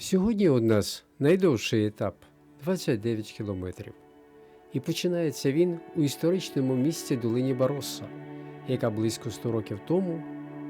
Сьогодні у нас найдовший етап 29 кілометрів. І починається він у історичному місті долині Бароса, яка близько 100 років тому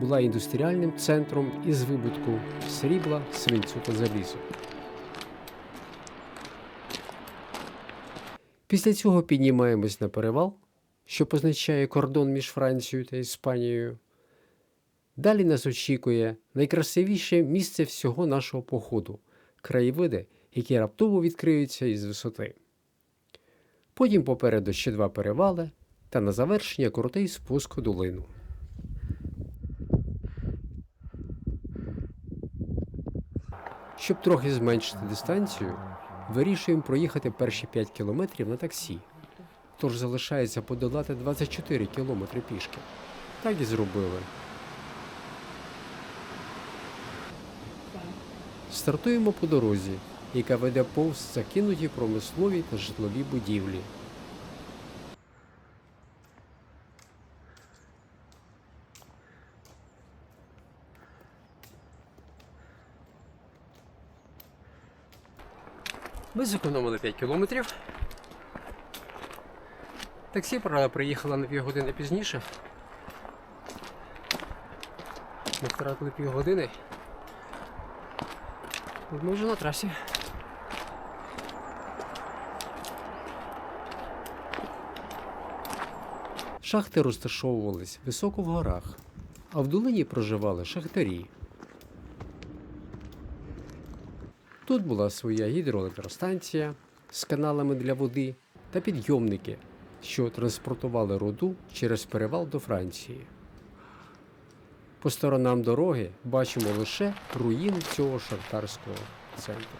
була індустріальним центром із вибутку срібла, свинцю та залізу. Після цього піднімаємось на перевал, що позначає кордон між Францією та Іспанією. Далі нас очікує найкрасивіше місце всього нашого походу краєвиди, які раптово відкриються із висоти. Потім попереду ще два перевали та на завершення крутий спуск у долину. Щоб трохи зменшити дистанцію, вирішуємо проїхати перші 5 кілометрів на таксі. Тож залишається подолати 24 кілометри пішки. Так і зробили. Стартуємо по дорозі, яка веде повз закинуті промислові та житлові будівлі. Ми зекономили 5 кілометрів. Таксі, правда, приїхало на півгодини пізніше. Ми втратили півгодини. Ми вже на трасі. Шахти розташовувались високо в горах, а в долині проживали шахтарі. Тут була своя гідроелектростанція з каналами для води та підйомники, що транспортували руду через перевал до Франції. По сторонам дороги бачимо лише руїни цього шахтарського центру.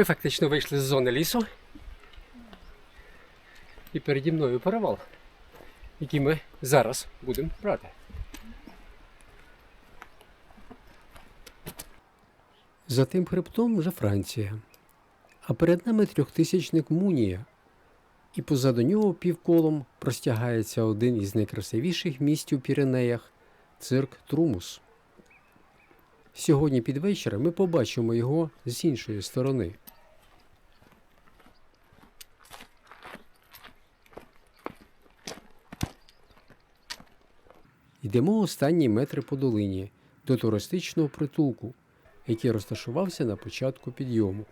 Ми фактично вийшли з зони лісу. І переді мною перевал, який ми зараз будемо брати. За тим хребтом вже Франція. А перед нами трьохтисячник Мунія. І позаду нього півколом простягається один із найкрасивіших місць у Піренеях цирк Трумус. Сьогодні під вечір ми побачимо його з іншої сторони. Йдемо останні метри по долині до туристичного притулку, який розташувався на початку підйому.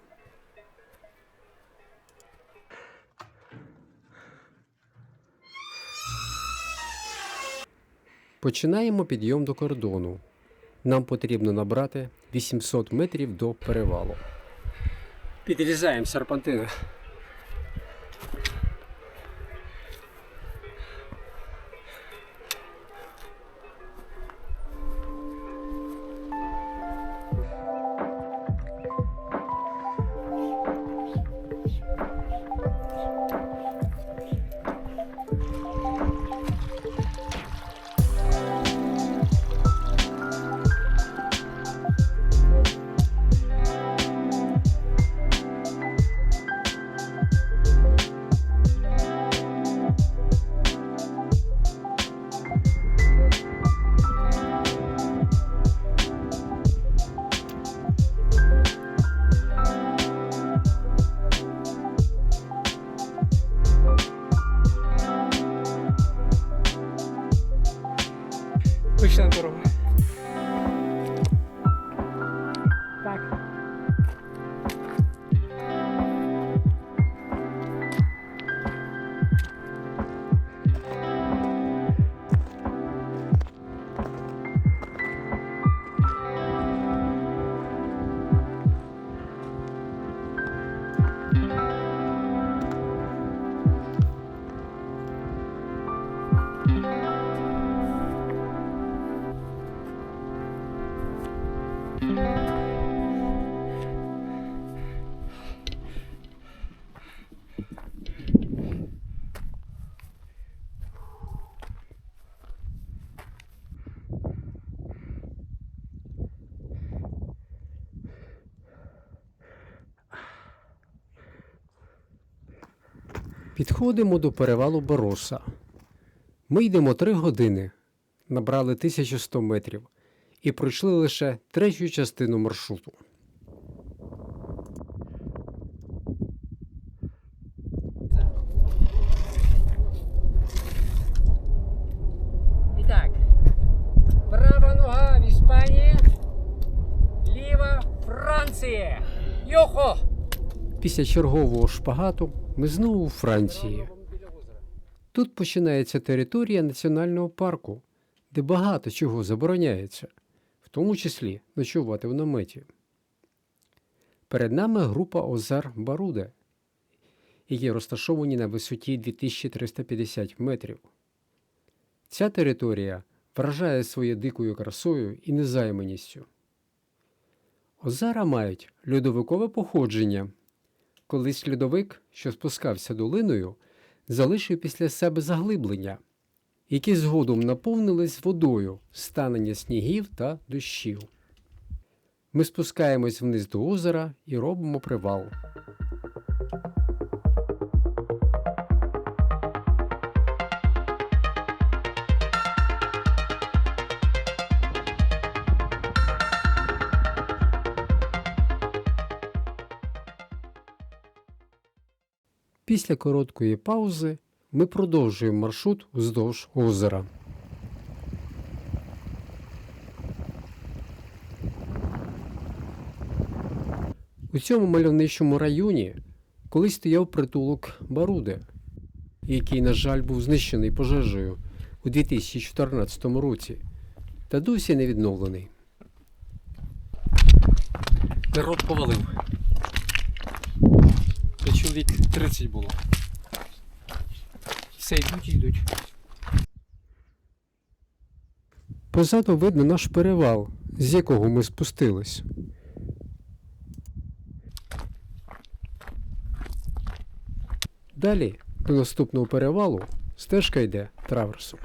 Починаємо підйом до кордону. Нам потрібно набрати 800 метрів до перевалу. Підрізаємо серпантини. Підходимо до перевалу Бороса. Ми йдемо три години, набрали 1100 метрів і пройшли лише третю частину маршруту. І так. Права нога в Іспанії, ліва Франція. Йохо! Після чергового шпагату ми знову у Франції. Тут починається територія національного парку, де багато чого забороняється, в тому числі ночувати в наметі. Перед нами група озер Баруде, які розташовані на висоті 2350 метрів. Ця територія вражає своєю дикою красою і незайманістю. Озера мають льодовикове походження. Колись льодовик, що спускався долиною, залишив після себе заглиблення, які згодом наповнились водою станення снігів та дощів. Ми спускаємось вниз до озера і робимо привал. Після короткої паузи ми продовжуємо маршрут уздовж озера. У цьому мальовничому районі колись стояв притулок Баруде, який, на жаль, був знищений пожежею у 2014 році та досі не відновлений. Народ повалив. Чоловік 30 було. Все йдуть і йдуть. Позаду видно наш перевал, з якого ми спустились. Далі до наступного перевалу стежка йде траверсом.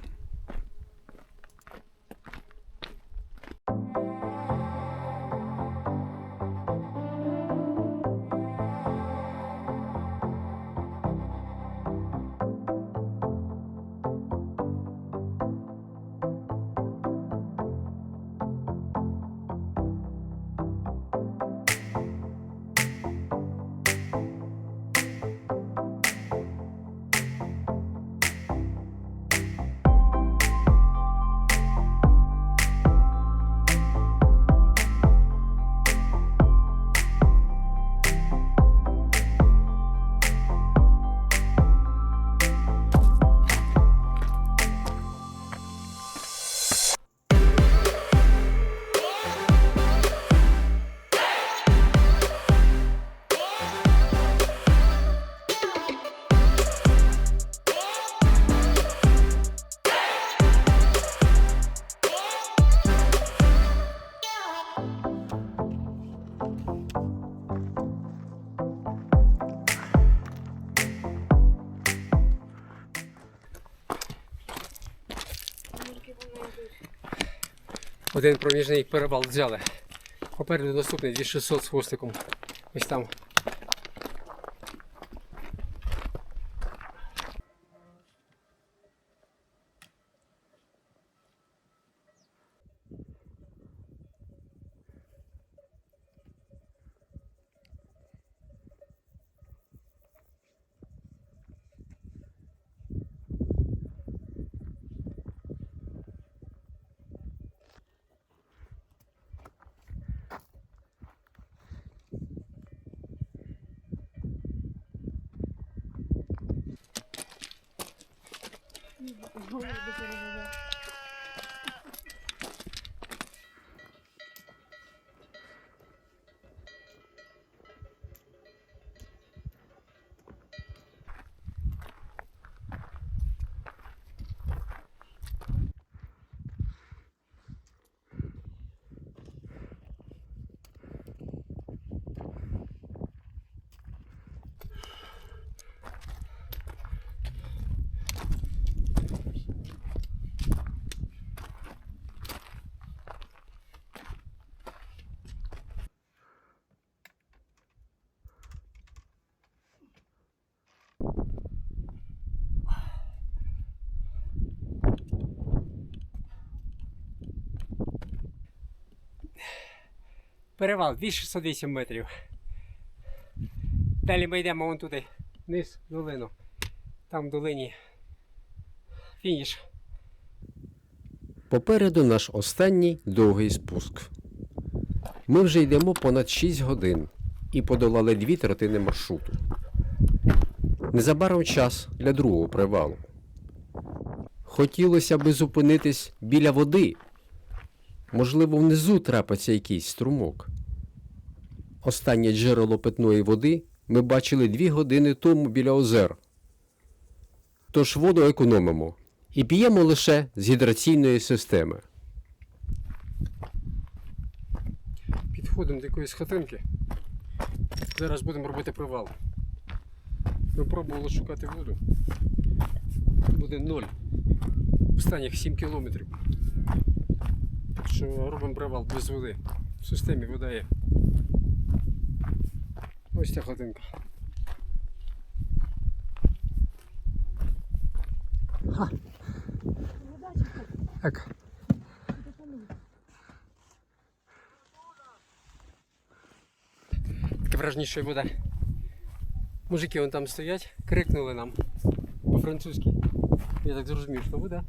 Один проміжний перевал взяли. Попереду наступний 2600 з хвостиком. Ось там. Перевал 2608 метрів. Далі ми йдемо вон туди, вниз, в долину. Там в долині. Фініш. Попереду наш останній довгий спуск. Ми вже йдемо понад 6 годин і подолали дві третини маршруту. Незабаром час для другого привалу. Хотілося би зупинитись біля води. Можливо, внизу трапиться якийсь струмок. Останнє джерело питної води ми бачили дві години тому біля озер. Тож воду економимо і п'ємо лише з гідраційної системи. Підходимо до якоїсь хатинки. Зараз будемо робити привал. Ми пробували шукати воду. Буде ноль. Останніх 7 кілометрів. Що робимо привал без води. В системі вода є. Ось ця хатинка. Ха. Так. Таке враження, що вода. Мужики вон там стоять, крикнули нам по-французьки. Я так зрозумів, що вода.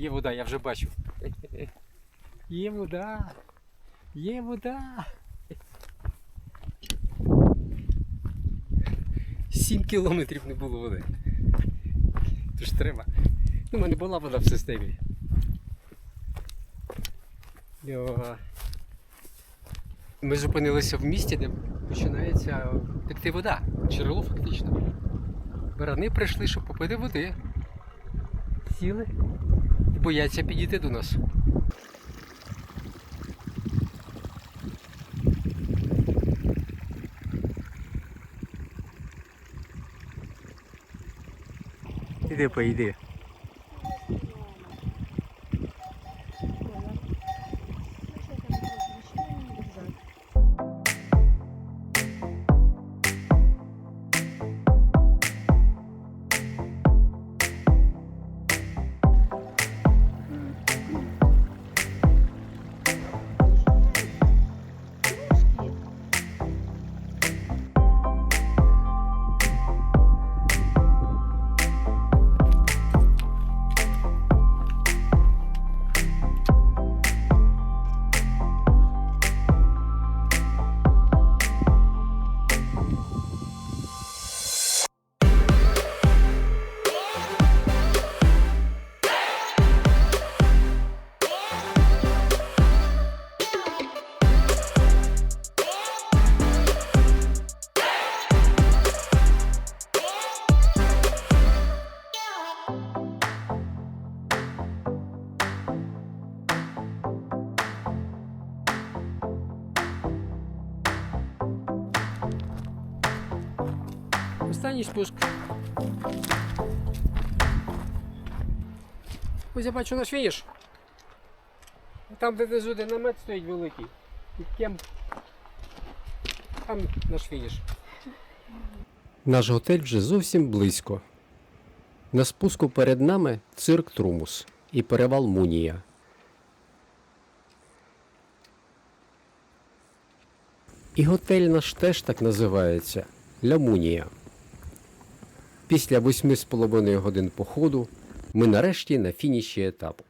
Є вода, я вже бачу. Є вода. Є вода. Сім кілометрів не було води. Тож треба. Ну, в мене була вода в системі. Ми зупинилися в місті, де починається текти вода. Джерело фактично. Барани прийшли, щоб попити води. Сіли бояться підійти до нас. Іди поїди. Останній. Ось я бачу наш фініш. Там, де внизу де намет стоїть великий. Під кемп. Там наш фініш. Наш готель вже зовсім близько. На спуску перед нами цирк Трумус і перевал Мунія. І готель наш теж так називається Ля Мунія. Після восьми з половиною годин походу ми нарешті на фініші етапу.